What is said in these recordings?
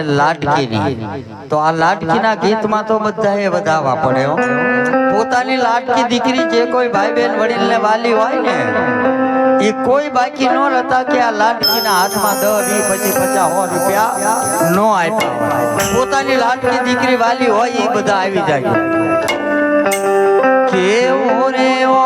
છે લાટકીની તો આ લાટકીના ગીતમાં તો બધાએ વધાવા પડે પોતાની લાટકી દીકરી જે કોઈ ભાઈ બહેન વડીલને વાલી હોય ને, એ કોઈ બાકી ન રહેતા કે આ લાટકીના હાથમાં દસ વીસ, પચીસ, પચાસ સો રૂપિયા નો આપ્યા પોતાની લાટકી દીકરી વાલી હોય એ બધા આવી જાય. કેવો રે ઓ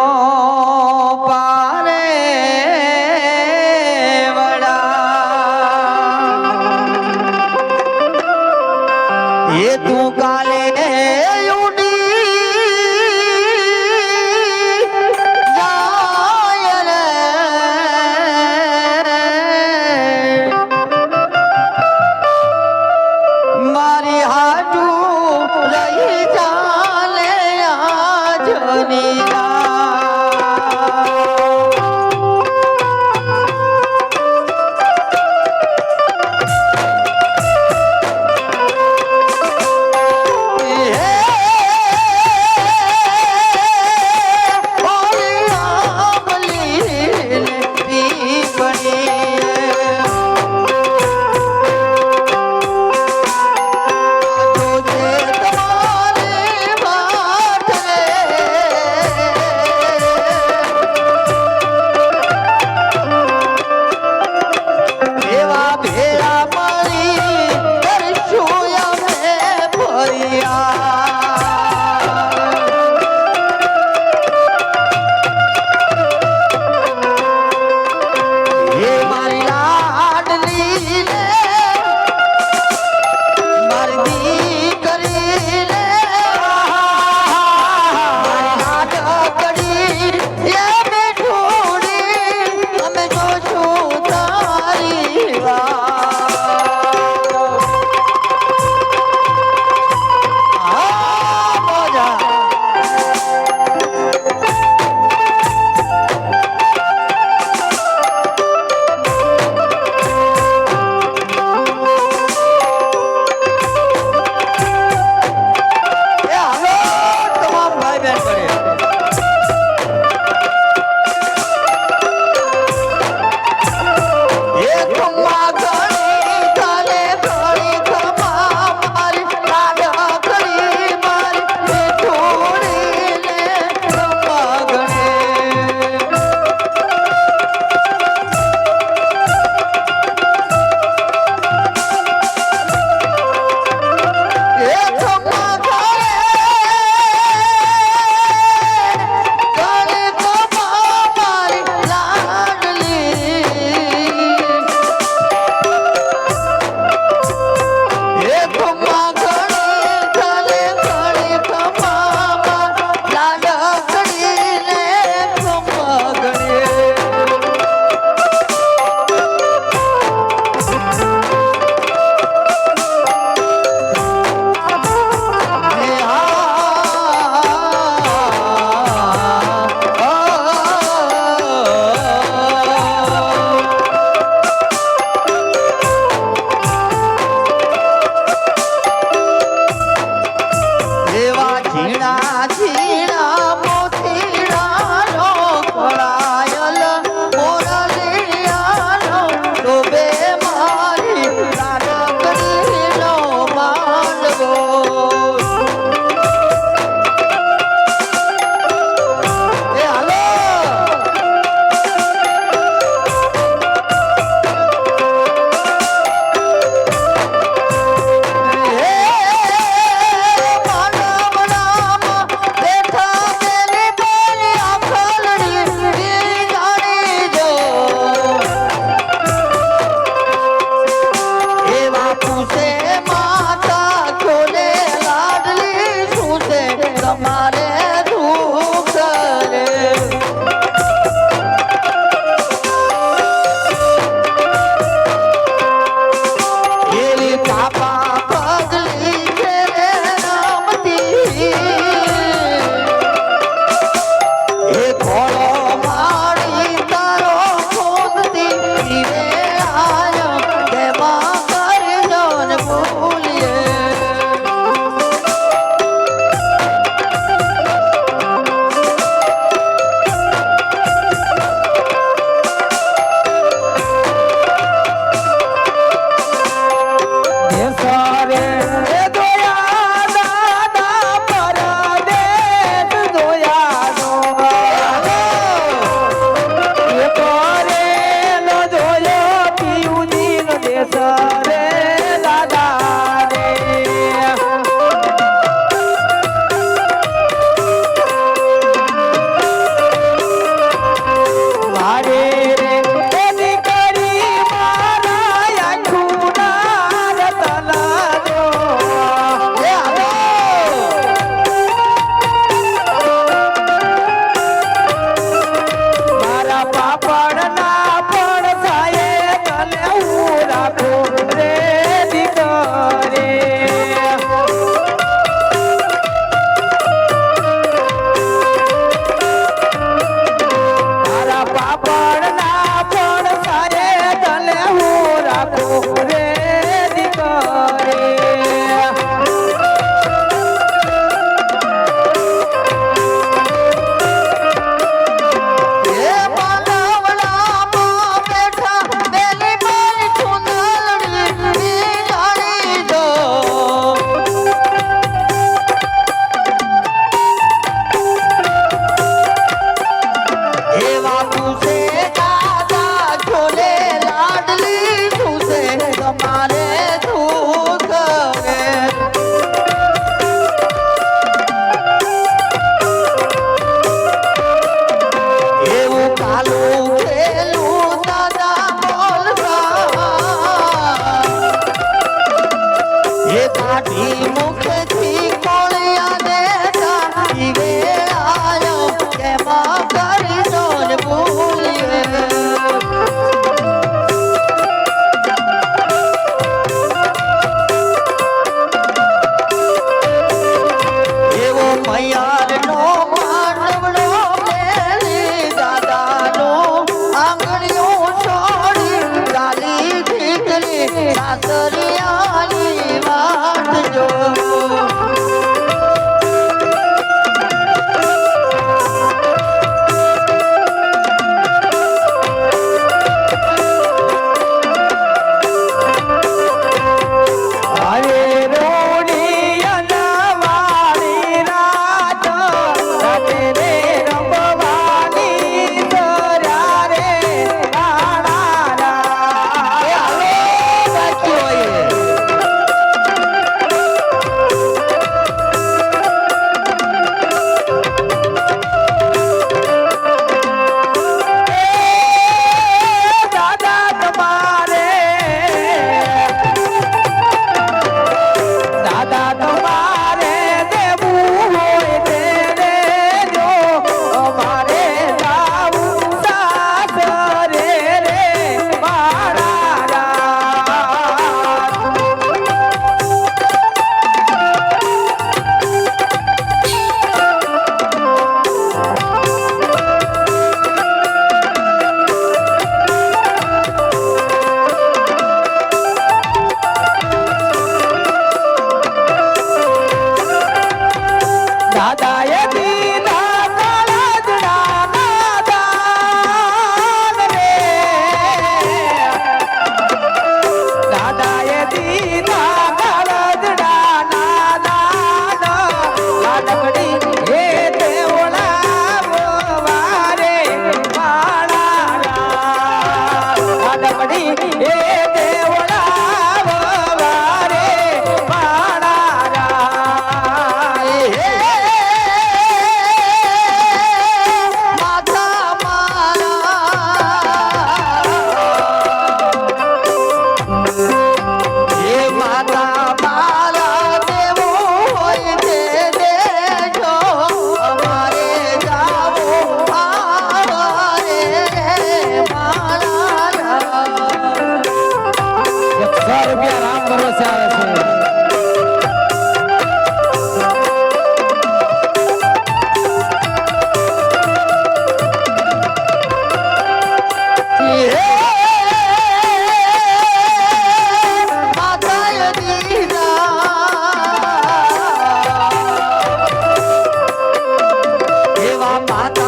Pata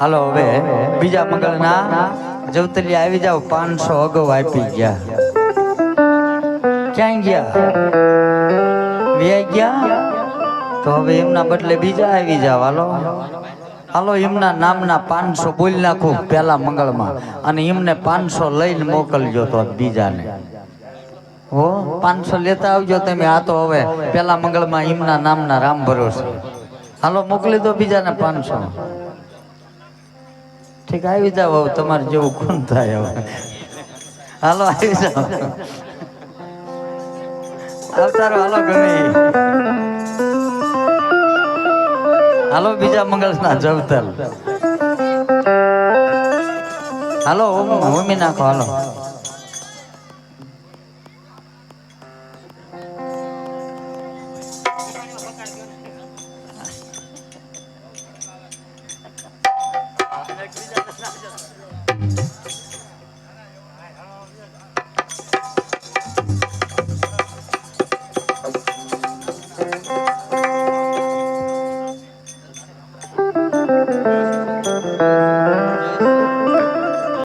હાલો હવે બીજા મંગળના જવતરી આવી જાવ પાંચસો અગાઉ આપી ગયા. ક્યાં ગયા? વ્યાય ગયા? તો હવે એમના બદલે બીજા આવી જાવ હાલો. હાલો, એમના નામના પાંચસો બોલી નાખું પેલા મંગળમાં અને એમને પાંચસો લઈને મોકલજો તો બીજાને. હો, પાંચસો લેતા આવજો તમે, આ તો હવે પેલા મંગળમાં એમના નામના રામ ભરોસે. હાલો, મોકલી દો બીજાને પાંચસો. ઠીક આવી જાવ હવે તમારે જેવું કોણ થાય હવે હાલો આવી જાવ આવતારો હાલો ગમે હાલો બીજા મંગળના જવતર હાલો હોમી નાખો હાલો